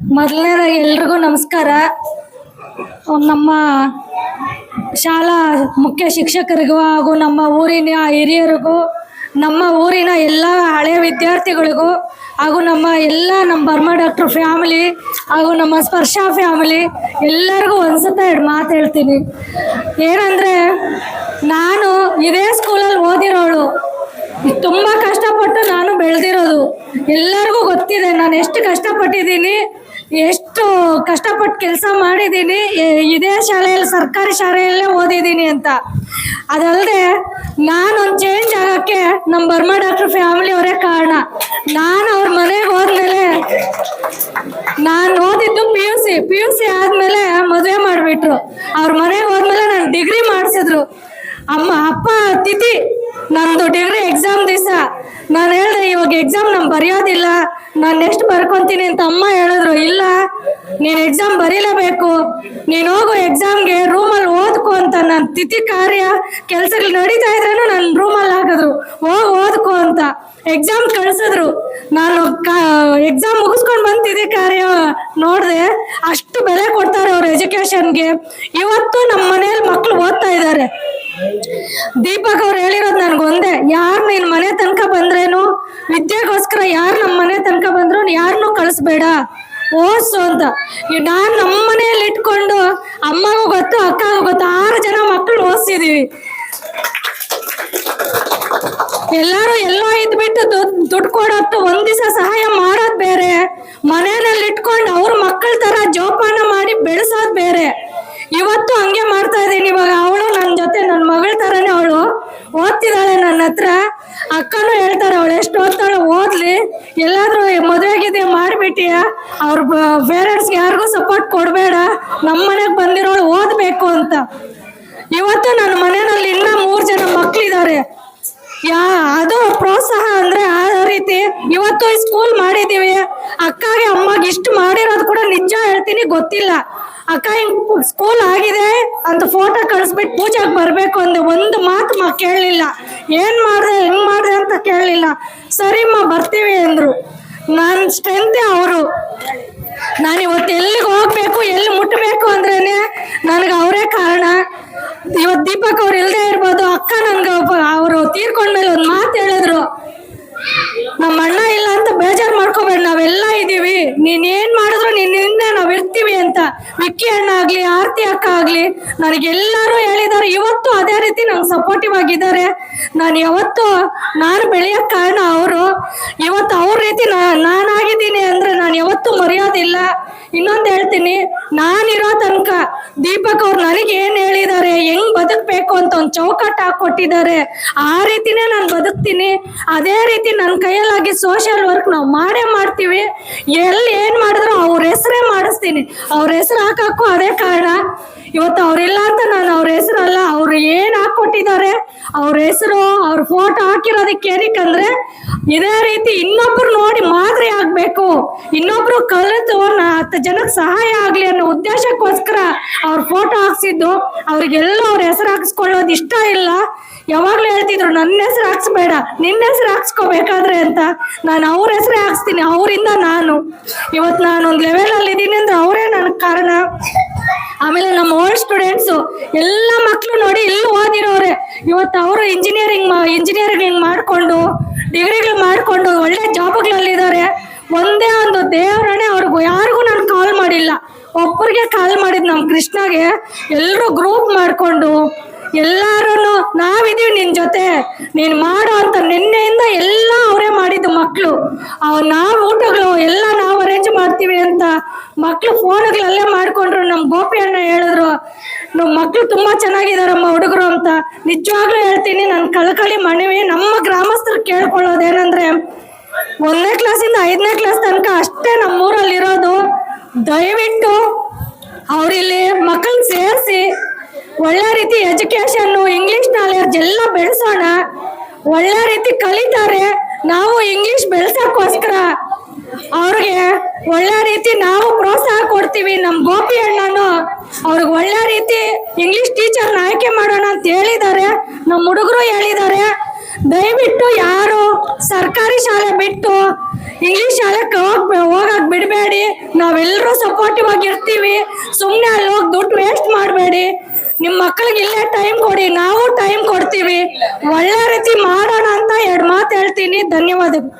ಮೊದಲನೇದಾಗಿ ಎಲ್ರಿಗೂ ನಮಸ್ಕಾರ. ನಮ್ಮ ಶಾಲಾ ಮುಖ್ಯ ಶಿಕ್ಷಕರಿಗೂ ಹಾಗೂ ನಮ್ಮ ಊರಿನ ಹಿರಿಯರಿಗೂ, ನಮ್ಮ ಊರಿನ ಎಲ್ಲ ಹಳೆಯ ವಿದ್ಯಾರ್ಥಿಗಳಿಗೂ ಹಾಗೂ ನಮ್ಮ ಎಲ್ಲ ನಮ್ಮ ಬರ್ಮಾ ಡಾಕ್ಟ್ರ್ ಫ್ಯಾಮಿಲಿ ಹಾಗೂ ನಮ್ಮ ಸ್ಪರ್ಶ ಫ್ಯಾಮಿಲಿ ಎಲ್ಲರಿಗೂ ಒಂದ್ಸತ ಎರಡು ಮಾತು ಹೇಳ್ತೀನಿ. ಏನಂದರೆ, ನಾನು ಇದೇ ಸ್ಕೂಲಲ್ಲಿ ಓದಿರೋಳು. ತುಂಬ ಕಷ್ಟಪಟ್ಟು ನಾನು ಬೆಳೆದಿರೋದು. ಎಲ್ಲರಿಗೂ ಗೊತ್ತಿದೆ ನಾನು ಎಷ್ಟು ಕಷ್ಟಪಟ್ಟಿದ್ದೀನಿ. ಎಷ್ಟು ಕಷ್ಟಪಟ್ಟು ಕೆಲಸ ಮಾಡಿದ್ದೀನಿ ಇದೇ ಶಾಲೆಯಲ್ಲಿ, ಸರ್ಕಾರಿ ಶಾಲೆಯಲ್ಲೇ ಓದಿದ್ದೀನಿ ಅಂತ. ಅದಲ್ಲದೆ ನಾನೊಂದು ಚೇಂಜ್ ಆಗೋಕ್ಕೆ ನಮ್ಮ ಬರ್ಮಾ ಡಾಕ್ಟರ್ ಫ್ಯಾಮಿಲಿ ಅವರೇ ಕಾರಣ. ನಾನು ಅವ್ರ ಮನೆಗೆ ಹೋದ್ಮೇಲೆ, ನಾನು ಓದಿದ್ದು P U C P U C ಆದಮೇಲೆ ಮದುವೆ ಮಾಡಿಬಿಟ್ರು. ಅವ್ರ ಮನೆಗೆ ಹೋದ್ಮೇಲೆ ನಾನು ಡಿಗ್ರಿ ಮಾಡಿಸಿದ್ರು. ಅಮ್ಮ, ಅಪ್ಪ ತಿಥಿ ನಂದು ಡಿಗ್ರಿ ಎಕ್ಸಾಮ್ ದಿವಸ. ನಾನು ಹೇಳಿದೆ, ಇವಾಗ ಎಕ್ಸಾಮ್ ನಮ್ಗೆ ಬರೆಯೋದಿಲ್ಲ. ನಾನು ನೆಕ್ಸ್ಟ್ ಬರ್ಕೊಂತೀನಿ ಅಂತ ಅಮ್ಮ ಹೇಳಿದ್ರು. ಇಲ್ಲ, ನೀನು ಎಕ್ಸಾಮ್ ಬರೀಲೇಬೇಕು. ನೀನು ಹೋಗು ಎಕ್ಸಾಮ್ಗೆ ರೂಮಲ್ಲಿ ಓದ್ಕೊ ಅಂತ ನನ್ನ ತಿಥಿ ಕಾರ್ಯ, ಕೆಲಸಗಳು ನಡೀತಾ ಇದ್ರೇನು ನನ್ನ ರೂಮಲ್ಲಿ ಹಾಕಿದ್ರು. ಹೋಗಿ ಓದ್ಕೊ ಅಂತ ಎಕ್ಸಾಮ್ ಕಳ್ಸಿದ್ರು. ನಾನು ಎಕ್ಸಾಮ್ ಮುಗಿಸ್ಕೊಂಡು ಬಂತಿದ್ದೆ ಕಾರ್ಯ ನೋಡಿದೆ, ಅಷ್ಟು ಬೆಲೆ ಕೊಡ್ತಾರೆ ಅವ್ರ ಎಜುಕೇಶನ್ಗೆ ಇವತ್ತು ನಮ್ಮ ಮನೇಲಿ ಮಕ್ಕಳು ಓದ್ತಾ ಇದ್ದಾರೆ. ದೀಪಕ್ ಅವ್ರು ಹೇಳಿರೋದು ನನ್ಗೊಂದೇ. ಯಾರು ನೀನು ಮನೆ ತನಕ ಬಂದ್ರೇನು? ವಿದ್ಯೆಗೋಸ್ಕರ ಯಾರು ನಮ್ಮ ಮನೆ ತನಕ ಬಂದ್ರು ಯಾರನ್ನೂ ಕಳಿಸ್ಬೇಡ. ಓಸು ಅಂತ. ನಾನು ನಮ್ಮ ಮನೆಯಲ್ಲಿ ಇಟ್ಕೊಂಡು ಅಮ್ಮಗೂ ಗೊತ್ತು, ಅಕ್ಕಗೂ ಗೊತ್ತು, ಆರು ಜನ ಮಕ್ಕಳು ಓದಿಸಿದೀವಿ. ಎಲ್ಲರೂ ಎಲ್ಲೋ ಇದ್ಬಿಟ್ಟು ದುಡ್ಡು ಕೊಡೋದು ಒಂದ್ ದಿವಸ ಸಹಾಯ ಮಾಡೋದ್ ಬೇರೆ. ಮನೆಯಲ್ಲಿ ಇಟ್ಕೊಂಡು ಅವ್ರ ಮಕ್ಕಳ ತರ ಜೋಪಾನ ಮಾಡಿ ಬೆಳೆಸೋದ್ ಬೇರೆ. ಇವತ್ತು ಹಂಗೆ ಮಾಡ್ತಾ ಇದ್ದೀನಿ ಇವಾಗ ಅವಳು ನನ್ನ ಜೊತೆ ನನ್ನ ಮಗಳ ಅವಳು ಓದ್ತಿದ್ದಾಳೆ ನನ್ನ ಹತ್ರ. ಅಕ್ಕನೂ ಹೇಳ್ತಾರೆ, ಅವಳು ಎಷ್ಟು ಓದ್ತಾಳೆ ಓದ್ಲಿ. ಎಲ್ಲಾದ್ರೂ ಮದುವೆಗಿದೆ ಮಾಡಿಬಿಟ್ಟಿಯ ಅವ್ರ ಪೇರೆಂಟ್ಸ್ಗೆ ಯಾರಿಗೂ ಸಪೋರ್ಟ್ ಕೊಡಬೇಡ. ನಮ್ಮ ಮನೆಗೆ ಬಂದಿರೋಳು ಓದಬೇಕು ಅಂತ. ಇವತ್ತು ನನ್ನ ಮನೆಯಲ್ಲಿ ಇನ್ನೂ ಮೂರು ಜನ ಮಕ್ಕಳಿದ್ದಾರೆ ಯಾ, ಅದು ಪ್ರೋತ್ಸಾಹ ಅಂದ್ರೆ ಇವತ್ತು ಸ್ಕೂಲ್ ಮಾಡಿದೀವಿ ಅಕ್ಕಗೆ, ಅಮ್ಮಗೆ ಇಷ್ಟು ಮಾಡಿರೋದು ಕೂಡ ನಿಜ ಹೇಳ್ತೀನಿ, ಗೊತ್ತಿಲ್ಲ. ಅಕ್ಕ, ಹಿಂಗ್ ಸ್ಕೂಲ್ ಆಗಿದೆ ಅಂತ ಫೋಟೋ ಕಳಿಸ್ಬಿಟ್ಟು ಪೂಜೆಗೆ ಬರಬೇಕು ಅಂದೆ ಒಂದು ಮಾತು ಮಾ ಕೇಳಲಿಲ್ಲ. ಏನು ಮಾಡಿದೆ, ಹೆಂಗ್ ಮಾಡಿದೆ ಅಂತ ಕೇಳಲಿಲ್ಲ. ಸರಿಮ್ಮ, ಬರ್ತೀವಿ ಅಂದ್ರು. ನಾನು ಸ್ಟ್ರೆಂತೆ ಅವರು. ನಾನು ಇವತ್ತು ಎಲ್ಲಿಗೆ ಹೋಗ್ಬೇಕು, ಎಲ್ಲಿ ಮುಟ್ಟಬೇಕು ಅಂದ್ರೇನೆ ನನಗೆ ಅವರೇ ಕಾರಣ. ಇವತ್ತು ದೀಪಕ್ ಅವ್ರು ಇಲ್ಲದೆ ಇರ್ಬೋದು ಅಕ್ಕ ನನ್ಗೆ ಅವರು ತೀರ್ಕೊಂಡ್ಮೇಲೆ ಒಂದು ಮಾತು ಹೇಳಿದ್ರು ನಮ್ಮ ಅಣ್ಣ ಇಲ್ಲ ಅಂತ ಬೇಜಾರು ಮಾಡ್ಕೋಬೇಡ ನಾವೆಲ್ಲ ಇದೀವಿ ನೀನ್ ಏನ್ ಮಾಡಿದ್ರು ನಿನ್ನಿಂದ ನಾವ್ ಇರ್ತೀವಿ ಅಣ್ಣ ಆಗ್ಲಿ, ಆರತಿ ಅಕ್ಕ ಆಗ್ಲಿ, ನನಗೆಲ್ಲರೂ ಹೇಳಿದ್ದಾರೆ, ಇವತ್ತು ಅದೇ ರೀತಿ ನಂಗೆ ಸಪೋರ್ಟಿವ್ ಆಗಿದ್ದಾರೆ. ನಾನು ಯಾವತ್ತು ನಾನು ಬೆಳೆಯಕ್ ಕಾರಣ ಅವರು. ಇವತ್ತು ಅವ್ರ ರೀತಿ ನಾನಾಗಿದ್ದೀನಿ ಅಂದ್ರೆ ನಾನು ಯಾವತ್ತೂ ಮರೆಯೋದಿಲ್ಲ ಇನ್ನೊಂದು ಹೇಳ್ತೀನಿ, ನಾನಿರೋ ತನಕ ದೀಪಕ್ ಅವ್ರು ನನಗೆ ಏನ್ ಹೇಳಿದ್ದಾರೆ ಹೆಂಗ್ ಬದುಕ್ಬೇಕು ಅಂತ ಒಂದು ಚೌಕಟ್ಟು ಹಾಕೊಟ್ಟಿದ್ದಾರೆ ಆ ರೀತಿನೇ ನಾನು ಬದುಕ್ತೀನಿ, ಅದೇ ರೀತಿ ನನ್ನ ಕೈಯಲ್ಲಾಗಿ ಸೋಷಿಯಲ್ ವರ್ಕ್ ನಾವು ಮಾಡೇ ಮಾಡ್ತೀವಿ, ಎಲ್ಲಿ ಏನು ಮಾಡಿದ್ರು ಅವ್ರ ಹೆಸರೇ ಮಾಡಿಸ್ತೀನಿ, ಅವ್ರ ಹೆಸರು ಹಾಕಕ್ಕೂ ಅದೇ ಕಾರಣ, ಇವತ್ತು ಅವರಿಲ್ಲ ಅಂತ ನಾನು ಅವ್ರ ಹೆಸರಲ್ಲ, ಅವ್ರು ಏನು ಹಾಕ್ಕೊಟ್ಟಿದ್ದಾರೆ, ಅವ್ರ ಹೆಸರು, ಅವ್ರ ಫೋಟೋ ಹಾಕಿರೋದಕ್ಕೆ ಏನಕ್ಕಂದ್ರೆ ಇದೇ ರೀತಿ ಇನ್ನೊಬ್ರು ನೋಡಿ ಮಾದರಿ ಆಗ್ಬೇಕು. ಇನ್ನೊಬ್ರು ಕಲಿತು ಹತ್ತು ಜನಕ್ಕೆ ಸಹಾಯ ಆಗ್ಲಿ ಅನ್ನೋ ಉದ್ದೇಶಕ್ಕೋಸ್ಕರ ಅವ್ರ ಫೋಟೋ ಹಾಕ್ಸಿದ್ದು, ಅವ್ರಿಗೆಲ್ಲ ಅವ್ರ ಹೆಸರು ಹಾಕ್ಸ್ಕೊಳ್ಳೋದು ಇಷ್ಟ ಇಲ್ಲ. ಯಾವಾಗ್ಲೂ ಹೇಳ್ತಿದ್ರು, ನನ್ನ ಹೆಸರು ಹಾಕ್ಸ್ಬೇಡ, ನಿನ್ನ ಹೆಸರು ಹಾಕ್ಸ್ಕೋಬೇಕಾದ್ರೆ ಅಂತ. ನಾನು ಅವ್ರ ಹೆಸರೇ ಹಾಕ್ಸ್ತೀನಿ, ಅವರಿಂದ ನಾನು. ಇವತ್ತು ನಾನು ಒಂದು ಲೆವೆಲಲ್ಲಿ ಇದ್ದೀನಿ ಅಂದ್ರೆ ಅವರೇ ನನಗೆ ಕಾರಣ ಆಮೇಲೆ ನಮ್ಮ ಓಲ್ಡ್ ಸ್ಟೂಡೆಂಟ್ಸು ಎಲ್ಲ ಮಕ್ಕಳು ನೋಡಿ ಇಲ್ಲಿ ಓದಿರೋರೆ. ಇವತ್ತು ಅವರು ಇಂಜಿನಿಯರಿಂಗ್ ಇಂಜಿನಿಯರಿಂಗ್ ಮಾಡಿಕೊಂಡು ಡಿಗ್ರಿಗಳು ಮಾಡಿಕೊಂಡು, ಒಳ್ಳೆ ಜಾಬ್ಗಳಲ್ಲಿದ್ದಾರೆ ಒಂದೇ ಒಂದು ದೇವರಣೆ ಅವ್ರಿಗೂ ಯಾರಿಗೂ ನಾನು ಕಾಲ್ ಮಾಡಿಲ್ಲ. ಒಬ್ಬರಿಗೆ ಕಾಲ್ ಮಾಡಿದ್ ನಮ್ಮ ಕೃಷ್ಣಗೆ ಎಲ್ಲರೂ ಗ್ರೂಪ್ ಮಾಡಿಕೊಂಡು ಎಲ್ಲಾರು ನಾವಿದೀವಿ ನಿನ್ ಜೊತೆ. ನೀನ್ ಮಾಡು ಅಂತ ನಿನ್ನೆಯಿಂದ ಎಲ್ಲ ಅವರೇ ಮಾಡಿದ್ದು ಮಕ್ಕಳು ಅವ್ ನಾವು ಊಟಗಳು ಎಲ್ಲ ನಾವು ಅರೇಂಜ್ ಮಾಡ್ತೀವಿ ಅಂತ ಮಕ್ಕಳು ಫೋನ್ಗಳಲ್ಲೇ ಮಾಡ್ಕೊಂಡ್ರು ನಮ್ಮ ಗೋಪಿ ಅಣ್ಣ ಹೇಳಿದ್ರು. ನಮ್ಮ ಮಕ್ಕಳು ತುಂಬಾ ಚೆನ್ನಾಗಿದಾರಮ್ಮ ಹುಡುಗರು ಅಂತ. ನಿಜವಾಗ್ಲೂ ಹೇಳ್ತೀನಿ ನನ್ ಕಳಕಳಿ ಮನವಿ ನಮ್ಮ ಗ್ರಾಮಸ್ಥರು ಕೇಳ್ಕೊಳ್ಳೋದೇನಂದ್ರೆ ಒಂದನೇ ಕ್ಲಾಸಿಂದ ಐದನೇ ಕ್ಲಾಸ್ ತನಕ ಅಷ್ಟೇ ನಮ್ಮೂರಲ್ಲಿ ಇರೋದು ದಯವಿಟ್ಟು ಅವ್ರಿಲ್ಲಿ ಮಕ್ಕಳನ್ನ ಸೇರಿಸಿ ಒಳ್ಳೆ ರೀತಿ ಎಜುಕೇಶನ್ ಇಂಗ್ಲಿಷ್ ನಾಲೆಡ್ಜ್ ಎಲ್ಲ ಬೆಳೆಸೋಣ. ಒಳ್ಳೆ ರೀತಿ ಕಲಿತಾರೆ. ನಾವು ಇಂಗ್ಲಿಷ್ ಬೆಳೆಸೋಕ್ಕೋಸ್ಕರ ಅವ್ರಿಗೆ ಒಳ್ಳೆ ರೀತಿ ನಾವು ಪ್ರೋತ್ಸಾಹ ಕೊಡ್ತೀವಿ. ನಮ್ಮ ಗೋಪಿ ಅಣ್ಣನು ಅವ್ರಿಗೆ ಒಳ್ಳೆ ರೀತಿ ಇಂಗ್ಲಿಷ್ ಟೀಚರ್ನ ಆಯ್ಕೆ ಮಾಡೋಣ ಅಂತ ಹೇಳಿದ್ದಾರೆ. ನಮ್ಮ ಹುಡುಗರು ಹೇಳಿದ್ದಾರೆ. ದಯವಿಟ್ಟು ಯಾರು ಸರ್ಕಾರಿ ಶಾಲೆ ಬಿಟ್ಟು ಇಂಗ್ಲಿಷ್ ಶಾಲೆಗೆ ಹೋಗ್ ಹೋಗಕ್ ಬಿಡಬೇಡಿ. ನಾವೆಲ್ಲರೂ ಸಪೋರ್ಟಿವ್ ಆಗಿರ್ತೀವಿ. ಸುಮ್ಮನೆ ಅಲ್ಲಿ ಹೋಗಿ ದುಡ್ಡು ವೇಸ್ಟ್ ಮಾಡಬೇಡಿ. ನಿಮ್ಮ ಮಕ್ಳಿಗೆ ಇಲ್ಲೇ ಟೈಮ್ ಕೊಡಿ, ನಾವು ಟೈಮ್ ಕೊಡ್ತೀವಿ. ಒಳ್ಳೆ ರೀತಿ ಮಾಡೋಣ ಅಂತ ಎರಡು ಮಾತು ಹೇಳ್ತೀನಿ. ಧನ್ಯವಾದಗಳು.